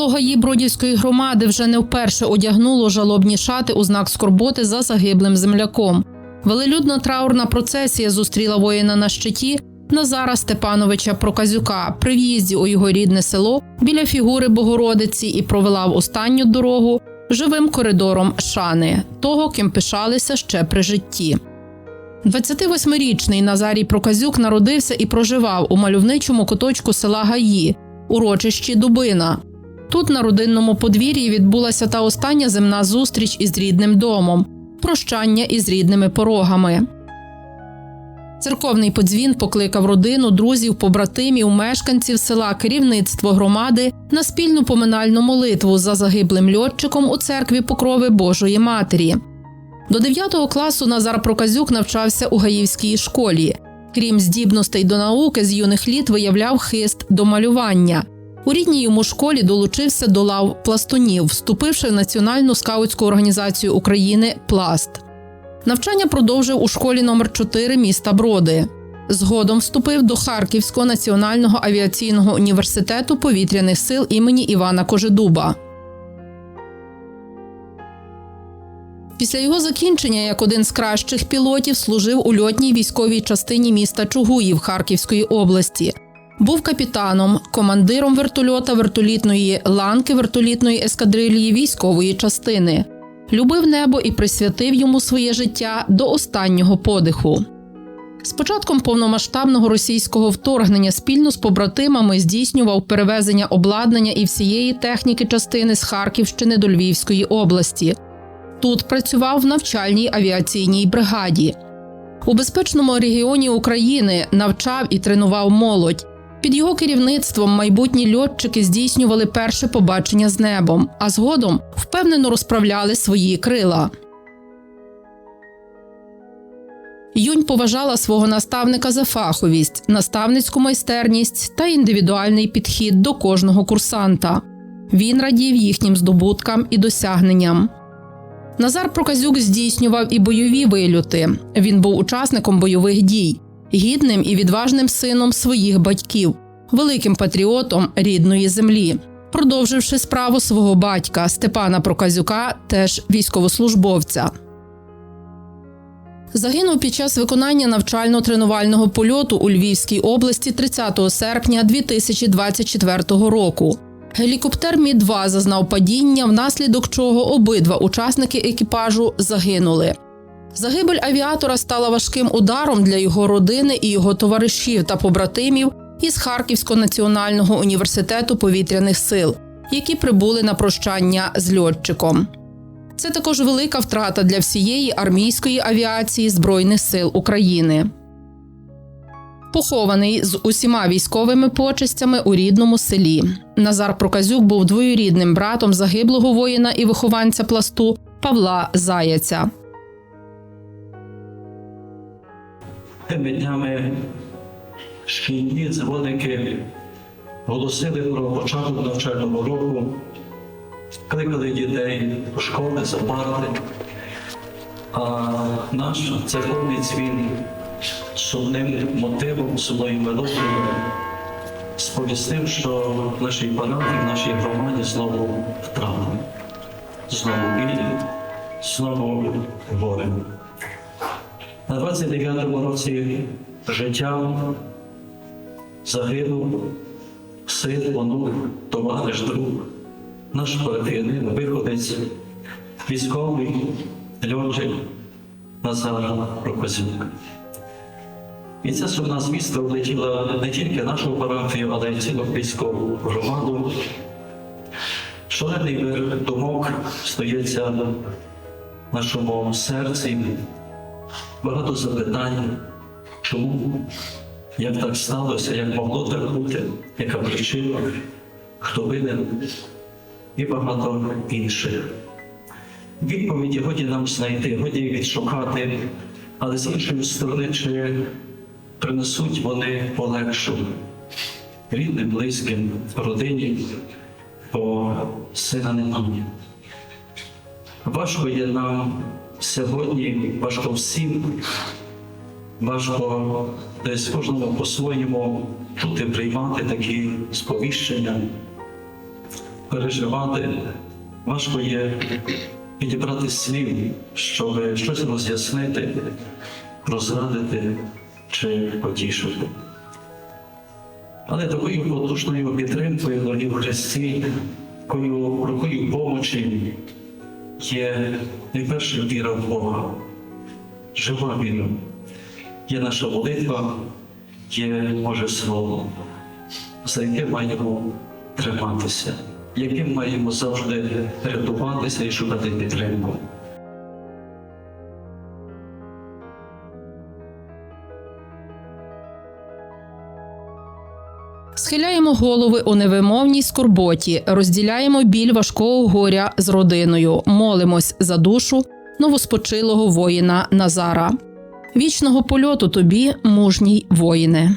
Село Гаї Бродівської громади вже не вперше одягнуло жалобні шати у знак скорботи за загиблим земляком. Велелюдна траурна процесія зустріла воїна на щиті Назара Степановича Проказюка при в'їзді у його рідне село біля фігури Богородиці і провела в останню дорогу живим коридором шани, того, ким пишалися ще при житті. 28-річний Назарій Проказюк народився і проживав у мальовничому куточку села Гаї, урочищі Дубина. Тут на родинному подвір'ї відбулася та остання земна зустріч із рідним домом, прощання із рідними порогами. Церковний подзвін покликав родину, друзів, побратимів, мешканців села, керівництво громади на спільну поминальну молитву за загиблим льотчиком у церкві Покрови Божої Матері. До 9 класу Назар Проказюк навчався у Гаївській школі. Крім здібностей до науки, з юних літ виявляв хист до малювання. У рідній йому школі долучився до лав пластунів, вступивши в Національну скаутську організацію України Пласт. Навчання продовжив у школі номер 4 міста Броди. Згодом вступив до Харківського національного авіаційного університету повітряних сил імені Івана Кожедуба. Після його закінчення як один з кращих пілотів служив у льотній військовій частині міста Чугуїв Харківської області. Був капітаном, командиром вертольота вертолітної ланки вертолітної ескадрилії військової частини. Любив небо і присвятив йому своє життя до останнього подиху. З початком повномасштабного російського вторгнення спільно з побратимами здійснював перевезення обладнання і всієї техніки частини з Харківщини до Львівської області. Тут працював в навчальній авіаційній бригаді. У безпечному регіоні України навчав і тренував молодь. Під його керівництвом майбутні льотчики здійснювали перше побачення з небом, а згодом впевнено розправляли свої крила. Юнь поважала свого наставника за фаховість, наставницьку майстерність та індивідуальний підхід до кожного курсанта. Він радів їхнім здобуткам і досягненням. Назар Проказюк здійснював і бойові вильоти. Він був учасником бойових дій, гідним і відважним сином своїх батьків, великим патріотом рідної землі, продовживши справу свого батька Степана Проказюка, теж військовослужбовця. Загинув під час виконання навчально-тренувального польоту у Львівській області 30 серпня 2024 року. Гелікоптер Мі 2 зазнав падіння, внаслідок чого обидва учасники екіпажу загинули. Загибель авіатора стала важким ударом для його родини і його товаришів та побратимів із Харківського національного університету повітряних сил, які прибули на прощання з льотчиком. Це також велика втрата для всієї армійської авіації Збройних сил України. Похований з усіма військовими почестями у рідному селі. Назар Проказюк був двоюрідним братом загиблого воїна і вихованця пласту Павла Заяця. Тими днями шкільні дзвоники голосили про початок навчального року, кликали дітей до школи за парти, а наш церковний дзвін сумним мотивом, сумною мелодією сповістив, що в нашій парафії, в нашій громаді знову втрата, знову біль, знову горе. На 29-му році життя загинув син, онук, товариш, друг, наш партійний виходець, військовий льотчик Назар Прокозюк. І ця сумна звістка влетіла не тільки нашу парафію, але й цілу військову громаду. Шалений вир думок стається в нашому серці багато запитань, чому, як так сталося, як могло так бути, яка причина, хто винен? І багато інших. Відповіді годі нам знайти, годі відшукати, але з іншої сторони, чи принесуть вони полегшу рідним, близьким, родині, бо сина немає. Важко є нам сьогодні, важко всім, важко десь кожному по-своєму чути, приймати такі сповіщення. переживати, важко є підібрати слів, щоб щось роз'яснити, розрадити чи потішити. Але такою потужною підтримкою, дорогі в Христі, такою рукою помочі є найперше віра в Бога, жива віра. Є наша молитва, є Боже Слово, за яке маємо триматися, яким маємо завжди рятуватися і шукати підтримку. Схиляємо голови у невимовній скорботі, розділяємо біль важкого горя з родиною, молимось за душу новоспочилого воїна Назара. Вічного польоту тобі, мужній воїне.